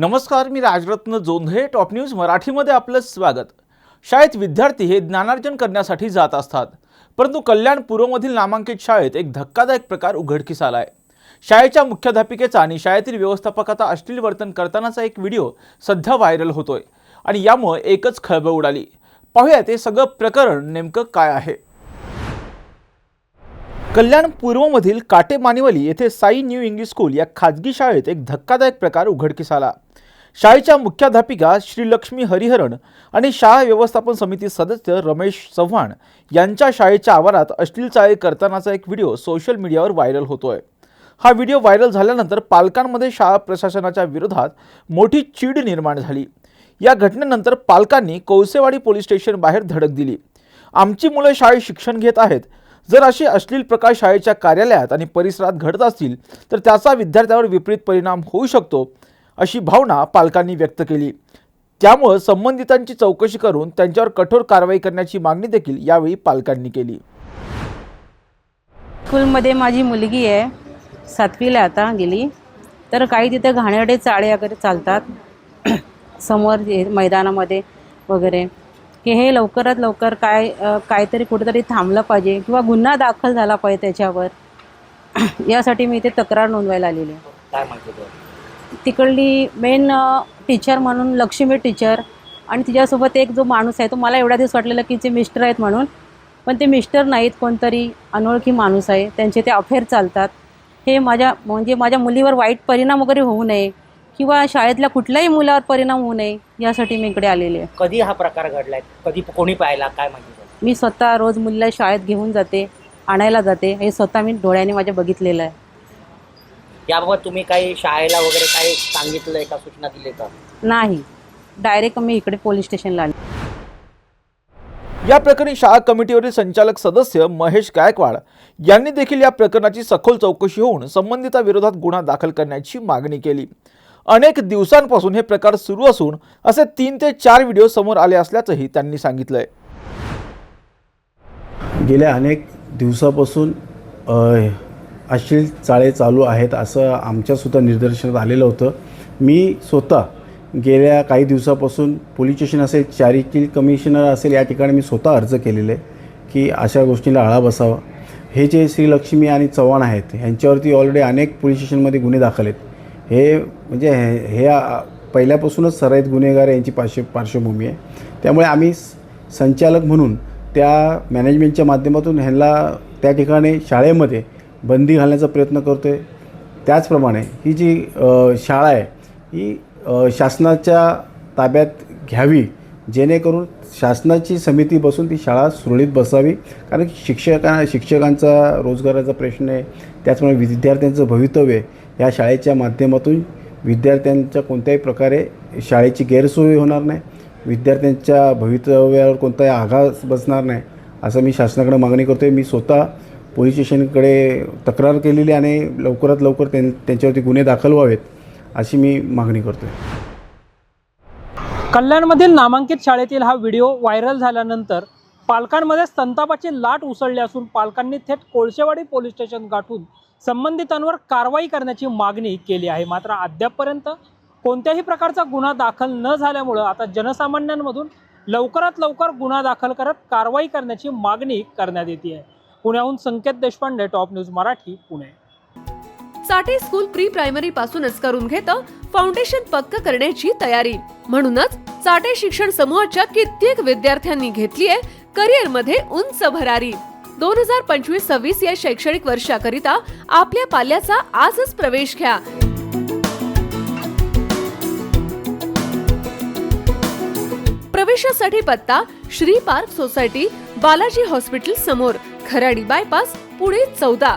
नमस्कार मी Rajratna Jondhale top news मराठीमध्ये आपलं स्वागत. शाळेत विद्यार्थी हे ज्ञानार्जन करण्यासाठी जात असतात. परंतु कल्याण पूर्वमधील नामांकित शाळेत एक धक्कादायक प्रकार उघडकीस आला आहे शाळेच्या मुख्याध्यापिकेचा आणि शाळेतील व्यवस्थापकाचा अश्लील वर्तन करतानाचा एक व्हिडिओ सध्या व्हायरल होतोय. आणि यामुळे एकच खळबळ उडाली. पाहूया ते सगळं प्रकरण नेमकं काय आहे. कल्याण पूर्वमधील काटेमानिवली येथे साई न्यू इंग्लिश स्कूल या खाजगी शाळेत एक धक्कादायक प्रकार उघडकीस आला. शाळेच्या मुख्याध्यापिका श्रीलक्ष्मी हरिहरन आणि शाळा व्यवस्थापन समिती सदस्य रमेश चव्हाण यांच्या शाळेच्या आवारात अश्लील चाळे करतानाचा एक व्हिडिओ सोशल मीडियावर व्हायरल होतोय. हा व्हिडिओ व्हायरल झाल्यानंतर पालकांमध्ये शाळा प्रशासनाच्या विरोधात मोठी चीड निर्माण झाली. या घटनेनंतर पालकांनी कौसेवाडी पोलीस स्टेशन बाहेर धडक दिली. आमची मुलं शाळेत शिक्षण घेत आहेत जर असे अश्लील प्रकार शाळेच्या कार्यालयात आणि परिसरात घडत असतील तर त्याचा विद्यार्थ्यावर विपरीत परिणाम होऊ शकतो अशी भावना पालकांनी व्यक्त केली. त्यामुळं संबंधितांची चौकशी करून त्यांच्यावर कठोर कारवाई करण्याची मागणी देखील यावेळी पालकांनी केली. स्कूलमध्ये माझी मुलगी आहे सातवीला आता गेली. तर काही तिथे घाणेरडे चाळे वगैरे चालतात. समोर मैदानामध्ये वगैरे. की हे लवकरात लवकर काय काहीतरी कुठेतरी थांबलं पाहिजे किंवा गुन्हा दाखल झाला पाहिजे त्याच्यावर. यासाठी मी इथे तक्रार नोंदवायला आलेली आहे. तिकडली मेन टीचर म्हणून लक्ष्मी टीचर आणि तिच्यासोबत एक जो माणूस आहे तो मला एवढ्या दिवस वाटलेला की ते मिस्टर आहेत म्हणून. पण ते मिस्टर नाहीत कोणतरी अनोळखी माणूस आहे. त्यांचे ते अफेअर चालतात. हे माझ्या म्हणजे माझ्या मुलीवर वाईट परिणाम वगैरे होऊ नये. किंवा शाळेतल्या कुठल्याही मुलावर परिणाम होऊ नये यासाठी मी इकडे आलेली आहे. कधी हा प्रकार घडलाय? कधी कोणी पाहिला? काय माहिती? मी स्वतः रोज मुलीला शाळेत घेऊन जाते आणायला जाते. हे स्वतः मी डोळ्याने माझ्या बघितलेलं आहे. याबाबत तुम्ही काही शाळेला वगैरे काही सांगितलंय का? सूचना दिली का? नाही. डायरेक्ट मी इकडे पोलीस स्टेशनला आले. या प्रकरणी शाळा कमिटीवरील संचालक सदस्य महेश गायकवाड यांनी देखील या प्रकरणाची सखोल चौकशी होऊन संबंधिताविरोधात गुन्हा दाखल करण्याची मागणी केली. अनेक दिवसांपासून हे प्रकार सुरू असून असे तीन ते चार व्हिडिओ समोर आले असल्याचंही त्यांनी सांगितलंय. गेल्या अनेक दिवसापासून अश्लील चाळे चालू आहेत असं आमच्यासुद्धा निदर्शनात आलेलं होतं. मी स्वतः गेल्या काही दिवसापासून पोलीस स्टेशन असेल चारिटी कमिशनर असेल या ठिकाणी मी स्वतः अर्ज केलेले आहे की अशा गोष्टीला आळा बसावा. हे जे श्रीलक्ष्मी आणि चव्हाण आहेत ह्यांच्यावरती ऑलरेडी अनेक पोलीस स्टेशनमध्ये गुन्हे दाखल आहेत. हे म्हणजे हे हे पहिल्यापासूनच सराईत गुन्हेगार यांची पार्श्व पार्श्वभूमी आहे. त्यामुळे आम्ही स- संचालक म्हणून त्या मॅनेजमेंटच्या माध्यमातून ह्यांना त्या ठिकाणी शाळेमध्ये बंदी घालण्याचा प्रयत्न करतो आहे त्याचप्रमाणे ही जी शाळा आहे ही शासनाच्या ताब्यात घ्यावी जेणेकरून शासनाची समिती बसून ती शाळा सुरळीत बसावी. कारण शिक्षकां शिक्षका शिक्षकांचा रोजगाराचा प्रश्न आहे. त्याचप्रमाणे विद्यार्थ्यांचं भवितव्य आहे. या शाळेच्या माध्यमातून विद्यार्थ्यांच्या कोणत्याही प्रकारे शाळेची गैरसोय होणार नाही. विद्यार्थ्यांच्या भवितव्यावर कोणताही आघात बसणार नाही असं मी शासनाकडे मागणी करतो आहे मी स्वतः पोलीस स्टेशनकडे तक्रार केलेली आणि लवकरात लवकर त्यां त्यांच्यावरती गुन्हे दाखल व्हावेत अशी मी मागणी करतो आहे कल्याणमधील नामांकित शाळेतील हा व्हिडिओ व्हायरल झाल्यानंतर पालकांमध्ये संतापाची लाट उसळली असून पालकांनी थेट कोळशेवाडी पोलीस स्टेशन गाठून संबंधितांवर कारवाई करण्याची मागणी केली आहे. मात्र अद्यापपर्यंत कोणत्याही प्रकारचा गुन्हा दाखल न झाल्यामुळं आता जनसामान्यांमधून लवकरात लवकर गुन्हा दाखल करत कारवाई करण्याची मागणी करण्यात येते आहे. पुण्याहून संकेत देशपांडे टॉप न्यूज मराठी पुणे. साठी स्कूल प्री प्रायमरी पासूनच करून घेतं फाउंडेशन पक्क करण्याची तयारी. म्हणूनच चाटे शिक्षण समूहाच्या कित्येक विद्यार्थ्यांनी घेतलीये करिअरमध्ये उंच भरारी. दोन हजार पंचवीस सव्वीस या शैक्षणिक वर्षाकरिता आपल्या पाल्याचा आजच प्रवेश घ्या. प्रवेशासाठी पत्ता Shri park society Balaji hospital समोर खराडी बायपास पुणे चौदा.